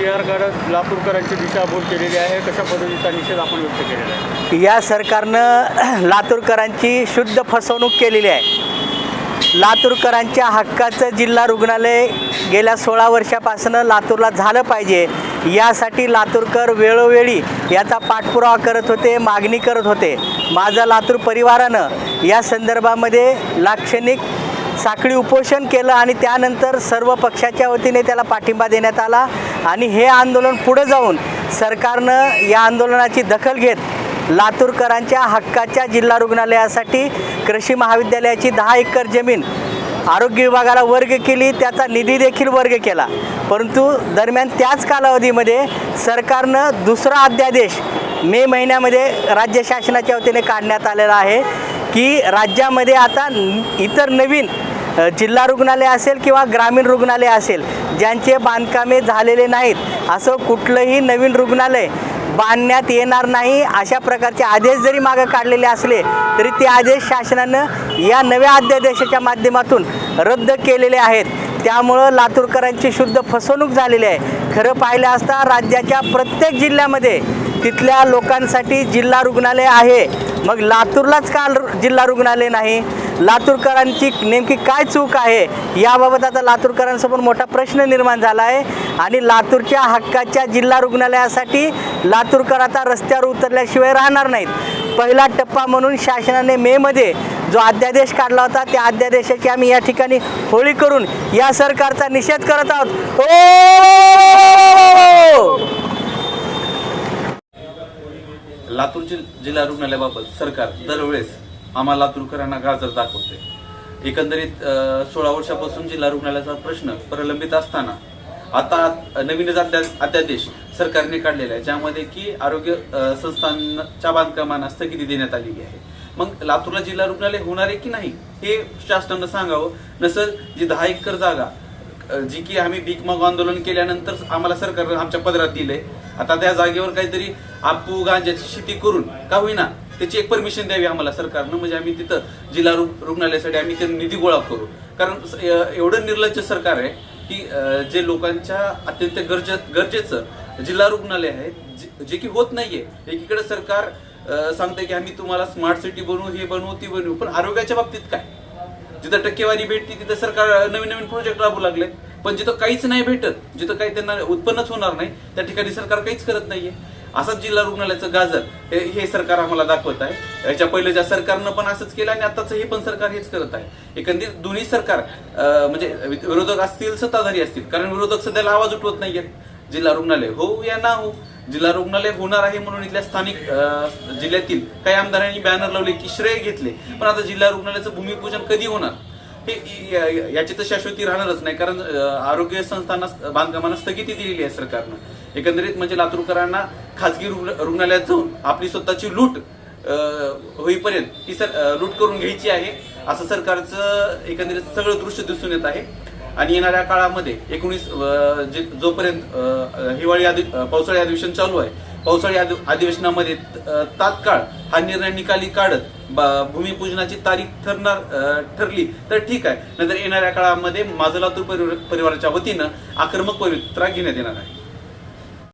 जी R लातूरकरांची दिशाभूल केलेली आहे कशा पद्धतीचा निषेध आपण व्यक्त केलेला आहे? या सरकारनं लातूरकरांची शुद्ध फसवणूक केलेली आहे. लातूरकरांच्या हक्काचं जिल्हा रुग्णालय गेल्या सोळा वर्षापासून लातूरला झालं पाहिजे. यासाठी लातूरकर वेळोवेळी याचा पाठपुरावा करत होते मागणी करत होते. माझं लातूर परिवारानं या संदर्भामध्ये लाक्षणिक साखळी उपोषण केलं आणि त्यानंतर सर्व पक्षाच्या वतीने त्याला पाठिंबा देण्यात आला. आणि हे आंदोलन पुढं जाऊन सरकारनं या आंदोलनाची दखल घेत लातूरकरांच्या हक्काच्या जिल्हा रुग्णालयासाठी कृषी महाविद्यालयाची दहा एकर जमीन आरोग्य विभागाला वर्ग केली त्याचा निधी देखील वर्ग केला. परंतु दरम्यान त्याच कालावधीमध्ये सरकारनं दुसरा अध्यादेश मे महिन्यामध्ये राज्य शासनाच्या वतीने काढण्यात आलेला आहे की राज्यामध्ये आता इतर नवीन जिल्हा रुग्णालय असेल किंवा ग्रामीण रुग्णालय असेल ज्यांचे बांधकामे झालेले नाहीत असं कुठलंही नवीन रुग्णालय बांधण्यात येणार नाही अशा प्रकारचे आदेश जरी मागं काढलेले असले तरी ते आदेश शासनानं या नव्या अध्यादेशाच्या माध्यमातून रद्द केलेले आहेत. त्यामुळं लातूरकरांची शुद्ध फसवणूक झालेली आहे. खरं पाहिलं असता राज्याच्या प्रत्येक जिल्ह्यामध्ये तिथल्या लोकांसाठी जिल्हा रुग्णालय आहे. मग लातूरलाच का रु- जिल्हा रुग्णालय नाही? लातूरकरांची नेमकी काय चूक आहे? याबाबत आता लातूरकरांसमोर मोठा प्रश्न निर्माण झाला आहे. आणि लातूरच्या हक्काच्या जिल्हा रुग्णालयासाठी लातूरकर आता रस्त्यावर उतरल्याशिवाय राहणार नाहीत. पहिला टप्पा म्हणून शासनाने मेमध्ये जो अध्यादेश काढला होता त्या अध्यादेशाची आम्ही या ठिकाणी होळी करून या सरकारचा निषेध करत आहोत. ओ लातूर जिल्हा रुग्णालयाबाबत सरकार दरवेळेस आम्हाला लातूरकरांना गाजर दाखवते. एकंदरीत सोळा वर्षापासून जिल्हा रुग्णालयाचा प्रश्न प्रलंबित असताना आता नवीनच अध्या अध्यादेश सरकारने काढलेला आहे ज्यामध्ये की आरोग्य संस्थांच्या बांधकामांना स्थगिती देण्यात आलेली आहे. मग लातूरला जिल्हा रुग्णालय होणार आहे की नाही हे शासनानं सांगावं? नसं जी दहा एकर जागा जी की आम्ही भीक मग आंदोलन केल्यानंतर आम्हाला सरकारनं आमच्या पदरात दिलंय आता त्या जागेवर काहीतरी आपू गांजाची शेती करून का होईना त्याची एक परमिशन द्यावी आम्हाला सरकारनं. म्हणजे आम्ही तिथं जिल्हा रु- रुग्णालयासाठी आम्ही ते निधी गोळा करू. कारण एवढं निर्लज्ज सरकार आहे की जे लोकांच्या अत्यंत गरजे गरजेचं जिल्हा रुग्णालय आहे जे- की होत नाहीये. एकीकडे सरकार सांगते सांगतंय की आम्ही तुम्हाला स्मार्ट सिटी बनवू हे बनवू ती बनवू. पण आरोग्याच्या बाबतीत काय? जिथं टक्केवारी भेटते तिथं सरकार नवीन नवीन प्रोजेक्ट राबवू लागले. पण जिथं काहीच नाही भेटत जिथं काही त्यांना उत्पन्नच होणार नाही त्या ठिकाणी सरकार काहीच करत नाहीये. असाच जिल्हा रुग्णालयाचं गाजर हे सरकार आम्हाला दाखवत आहे. याच्या पहिले ज्या सरकारनं पण असंच केलं आणि आताचं हे पण सरकार हेच करत आहे. एकंदरीत दोन्ही सरकार म्हणजे विरोधक असतील सत्ताधारी असतील कारण विरोधक सध्याला आवाज उठवत नाहीयेत. जिल्हा रुग्णालय हो या ना हो जिल्हा रुग्णालय होणार आहे म्हणून इथल्या स्थानिक जिल्ह्यातील काही आमदारांनी बॅनर लावले की श्रेय घेतले. पण आता जिल्हा रुग्णालयाचं भूमिपूजन कधी होणार? ते या- याची तर शाश्वती राहणारच नाही कारण आरोग्य संस्थांना बांधकामांना स्थगिती दिलेली आहे सरकारनं. एकंदरीत म्हणजे लातूरकरांना खाजगी रुग्ण- रुग्णालयात जाऊन आपली स्वतःची लूट होईपर्यंत ही सर लूट करून घ्यायची आहे असं सरकारचं एकंदरीत सगळं दृश्य दिसून येत आहे. आणि येणाऱ्या काळामध्ये एकोणीस जे जोपर्यंत हिवाळी अधि पावसाळी अधिवेशन चालू आहे पावसाळी अधिवेशनामध्ये तात्काळ हा निर्णय निकाली काढत भूमिपूजनाची तारीख ठरणार ठरली तर ठीक आहे. नंतर येणाऱ्या काळामध्ये माझं लातूर परिवार- परिवाराच्या वतीनं आक्रमक पवित्रा घेण्यात येणार आहे.